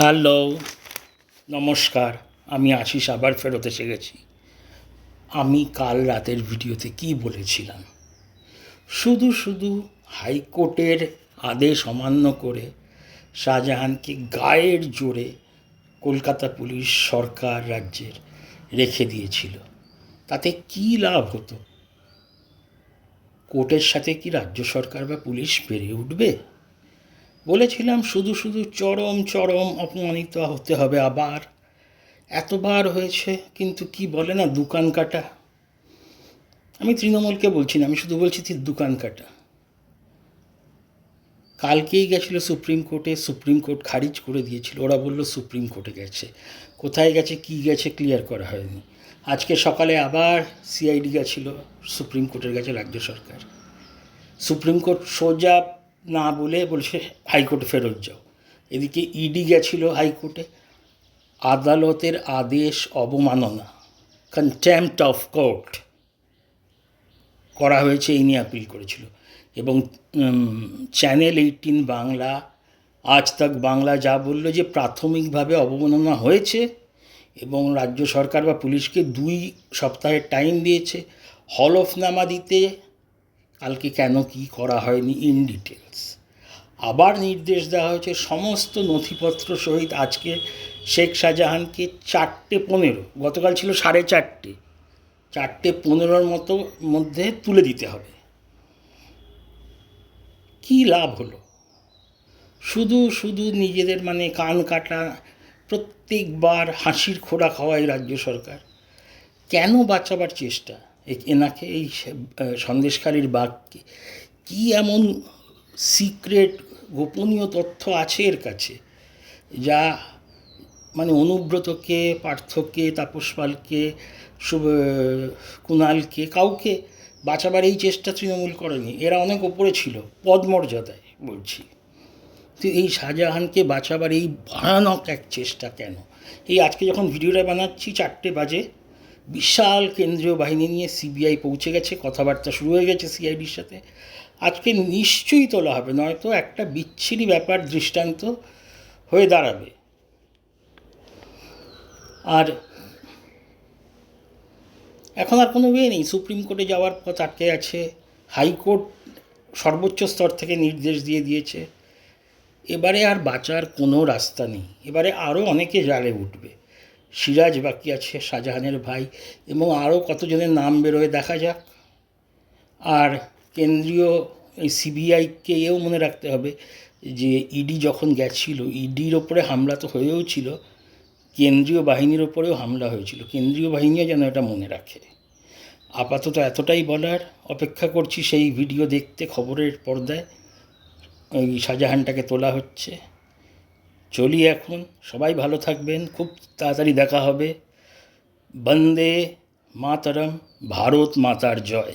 Hello, নমস্কার। আমি আশিস, আবার ফেরত এসে গেছি। আমি কাল রাতের ভিডিওতে কি বলেছিলাম? শুধু শুধু হাইকোর্টের আদেশ অমান্য করে শাহজাহানকে গায়ের জোরে কলকাতা পুলিশ সরকার রাজ্যের রেখে দিয়েছিল। তাতে কী লাভ হতো? কোর্টের সাথে কি রাজ্য সরকার বা পুলিশ পেরে উঠবে? বলেছিলাম, শুধু শুধু চরম চরম অপমানিত হতে হবে আবার। এতবার হয়েছে, কিন্তু কি বলে না, দোকান কাটা। আমি তৃণমূলকে বলছি না, আমি শুধু বলছি তুই দোকান কাটা। কালকেই গেছিল সুপ্রিম কোর্টে, সুপ্রিম কোর্ট খারিজ করে দিয়েছিল। ওরা বলল সুপ্রিম কোর্টে গেছে। কোথায় গেছে, কি গেছে, ক্লিয়ার করা হয়নি। আজকে সকালে আবার সিআইডি গেছিল, সুপ্রিম কোর্টের কাছে রাজ্য সরকার। সুপ্রিম কোর্ট সোজা না বলে বলছে, হাইকোর্টে ফেরত যাও। এদিকে ইডি গেছিল হাইকোর্টে। আদালতের আদেশ অবমাননা কন্টেম্পট অফ কোর্ট করা হয়েছে এই নিয়ে আপিল করেছিল। এবং চ্যানেল এইটিন বাংলা, আজ তাক বাংলা যা বলল যে প্রাথমিকভাবে অবমাননা হয়েছে এবং রাজ্য সরকার বা পুলিশকে দুই সপ্তাহের টাইম দিয়েছে। হলফনামা দিতে কালকে কেন কি করা হয়নি ইন ডিটেলস আবার নির্দেশ দেওয়া হয়েছে সমস্ত নথিপত্র সহিত আজকে শেখ শাহজাহানকে চারটে পনেরো, গতকাল ছিল সাড়ে চারটে চারটে পনেরোর মতো মধ্যে তুলে দিতে হবে। কী লাভ হলো? শুধু শুধু নিজেদের মানে কান কাটা, প্রত্যেকবার হাসির খোড়া খাওয়ায় রাজ্য সরকার। কেন বাঁচাবার চেষ্টা? এনাকে এই সন্দেশকারীর বাঘকে কী এমন সিক্রেট গোপনীয় তথ্য আছে এর কাছে? যা মানে অনুব্রতকে পার্থকে তাপস পালকে কুণালকে, কাউকে বাঁচাবার এই চেষ্টা তৃণমূল করেনি। এরা অনেক ওপরে ছিল, পদমর্যাদায় বলছি। তো এই শাহজাহানকে বাঁচাবার এই ভয়ানক এক চেষ্টা কেন? এই আজকে যখন ভিডিওটা বানাচ্ছি চারটে বাজে বিশাল কেন্দ্রীয় বাহিনী নিয়ে সিবিআই পৌঁছে গেছে, কথাবার্তা শুরু হয়ে গেছে সিআইডির সাথে। আজকে নিশ্চয়ই তোলা হবে, নয়তো একটা বিচ্ছিরি ব্যাপার দৃষ্টান্ত হয়ে দাঁড়াবে। আর এখন আর কোনো ওয়ে নেই, সুপ্রিম কোর্টে যাওয়ার পথ আটকে আছে, হাইকোর্ট সর্বোচ্চ স্তর থেকে নির্দেশ দিয়ে দিয়েছে। এবারে আর বাঁচার কোনো রাস্তা নেই, এবারে আরও অনেকে জালে উঠবে। সিরাজ বাকি আছে, শাহজাহানের ভাই এবং আরও কতজনের নাম বেরোয় দেখা যাক। আর কেন্দ্রীয় এই সিবিআইকে এও মনে রাখতে হবে যে ইডি যখন গেছিল, ইডির ওপরে হামলা তো হয়েও ছিল, কেন্দ্রীয় বাহিনীর ওপরেও হামলা হয়েছিল। কেন্দ্রীয় বাহিনীও যেন এটা মনে রাখে। আপাতত এতটাই বলার, অপেক্ষা করছি সেই ভিডিও দেখতে খবরের পর্দায়। ওই শাহজাহানটাকে তোলা হচ্ছে। চলি এখন সবাই ভালো থাকবেন খুব তাড়াতাড়ি দেখা হবে। বন্দে মাতরম ভারত মাতার জয়।